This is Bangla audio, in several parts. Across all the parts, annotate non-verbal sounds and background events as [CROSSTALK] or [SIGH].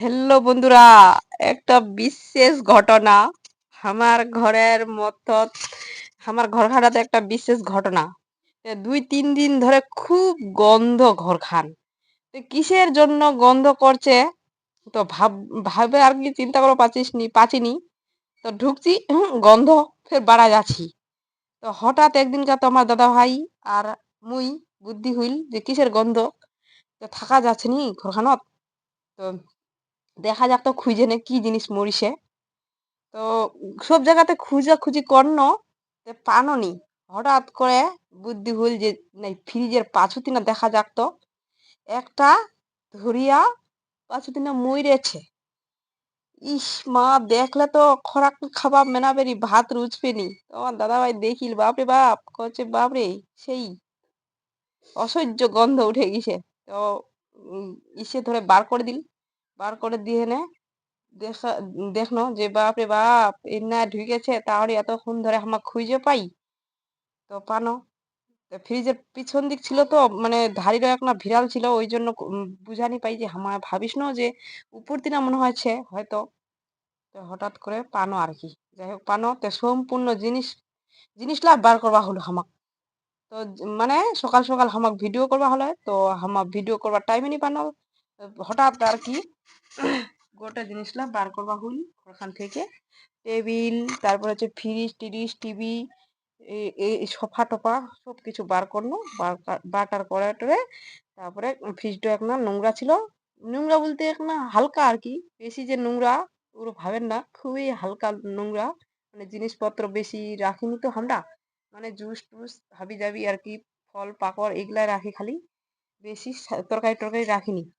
হ্যালো বন্ধুরা, একটা বিশেষ ঘটনা আমার ঘরের মতো, আমার ঘরখানাতে একটা বিশেষ ঘটনা। দুই, তিন দিন ধরে খুব গন্ধ ঘরখান। কিসের জন্য গন্ধ করছে? তো ভাব, ভাবে আর কি চিন্তা করে পাচ্ছিস নি পাচিনি। তো ঢুকছি গন্ধ, ফের বাড়া যাচ্ছি। তো হঠাৎ একদিনকার তো আমার দাদা ভাই আর মুই বুদ্ধি হইল যে কিসের গন্ধ? তো থাকা যাচ্ছে নি ঘরখানত। তো দেখা যাক তো খুঁজে নে কি জিনিস মরিছে। তো সব জায়গাতে খুঁজা খুঁজি করন, তো পানো নি। হঠাৎ করে বুদ্ধি হইল যে, নাই, ফ্রিজের পাছুতি না দেখা যাক তো। একটা ধরিয়া পাছুতি না মইরেছে। ইস মা, দেখলে তো খরাক খাবার মেনাবেরি, ভাত রুচবে নি তো আমার দাদা ভাই দেখিল, বাপরে বাপ কচ্ছে বাপরে, সেই অসহ্য গন্ধ উঠে গেছে। তো ইসে ধরে বার করে দিল। বার করে দিয়ে নে। দেখা দেখনো যে বাপ রে বাপ এর না ঢুকেছে তাহলে এতক্ষণ ধরে আমার খুঁজে পাই? তো পানো? ফ্রিজের পিছন দিক ছিল তো মানে ধারিরও একটা ভিড়াল ছিল, ওই জন্য বুঝানি পাই যে আমার ভাবিস না যে উপর দিনা মনে হয়েছে, হয়তো। তো হঠাৎ করে পানো আর কি। যাই হোক, পানো, তো সম্পূর্ণ জিনিস জিনিসলা বার করবা হলো হামাক। তো মানে সকাল সকাল হামাক ভিডিও করবা হলে, তো হামাক ভিডিও করবার টাইমে নি পানো। হঠাৎ আর কি গোটা জিনিসলা বার করবা হইল ওখান থেকে। টেবিল, তারপর হচ্ছে ফ্রিজ টিরিজ টিভি এই সোফা টোফা সব কিছু বার করল। বার কা- বার টার তারপরে ফ্রিজটা এক না নোংরা ছিল। নোংরা বলতে একটা হালকা আর কি। বেশি যে নোংরা ওগুলো ভাবেন না, খুবই হালকা নোংরা। মানে জিনিসপত্র বেশি রাখিনি তো আমরা। মানে জুস টুস হাবি জাবি আর কি, ফল পাকড় এগুলাই রাখি খালি। বেশি তরকারি টরকারি রাখিনি।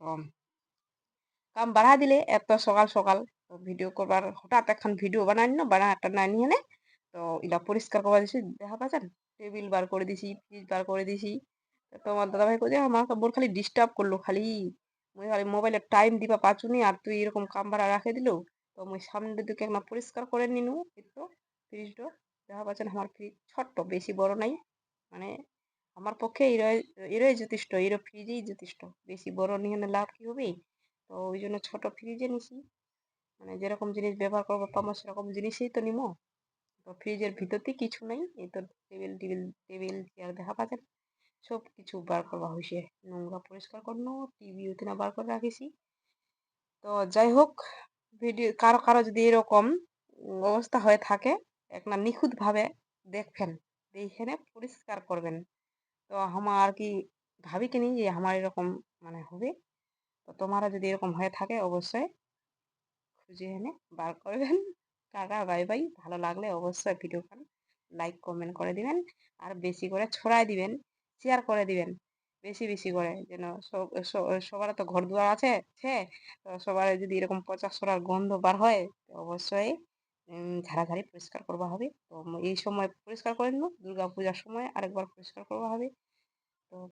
কাম। বাড়া দিলে এত সকাল সকাল ভিডিও করবার হঠাৎ এখন ভিডিও বানাই না একটা নাই নিয়ে নে? তো ইলা পরিষ্কার করবা দিছি, দেখা পাচ্ছেন টেবিল বার করে দিছি ফ্রিজ বার করে দিছি। তোমার দাদা ভাই কোথায় আমাকে বোর খালি ডিস্টার্ব করল খালি। মুই খালি মোবাইলে টাইম দিবা পাচুনি আর তুই এরকম কাম ভাড়া রাখে দিল। তো মুই সামনের দিকে একটা পরিষ্কার করে নিনু একটু ফ্রিজটা দেখা পাচ্ছেন আমার ফ্রিজ ছোট্ট বেশি বড় নাই। মানে আমার পক্ষে এরাই যথেষ্ট এরা ফ্রিজেই যথেষ্ট বেশি বড় নিয়ে লাভ কি হবে তো ওই জন্য ছোট ফ্রিজে নিছি। মানে যেরকম জিনিস ব্যবহার করব পাবো সেরকম জিনিসই তো নিবো। তো ফ্রিজের ভিতরতে কিছু নাই, এই তো টেবিল টেবিল টেবিল, চেয়ার দেখা পাচ্ছেন সব কিছু বার করবা হয়েছে। নোংরা পরিষ্কার করনো, টিভি না বার করে রাখিছি। তো যাই হোক, ভিডিও, কারও কারও যদি এরকম অবস্থা হয়ে থাকে একটা নিখুঁত ভাবে দেখবেন এইখানে পরিষ্কার করবেন। তো আমার আর কি ভাবি কিনি যে আমার এরকম মানে হবে। তো তোমারা যদি এরকম হয়ে থাকে অবশ্যই খুঁজে এনে বার করবেন। [LAUGHS] Tata, bye bye. ভালো লাগলে অবশ্যই ভিডিওখান লাইক কমেন্ট করে দিবেন। আর বেশি করে ছড়াই দিবেন শেয়ার করে দিবেন। বেশি বেশি করে যেন সবার তো ঘর দুয়ার আছে সবার যদি এরকম পচা সরার গন্ধ বার হয় অবশ্যই ঝাড়াঝাড়ি পরিষ্কার করবা হবে। তো এই সময় পরিষ্কার করে নিলো দুর্গা পূজার সময় আরেকবার পরিষ্কার করবা হবে।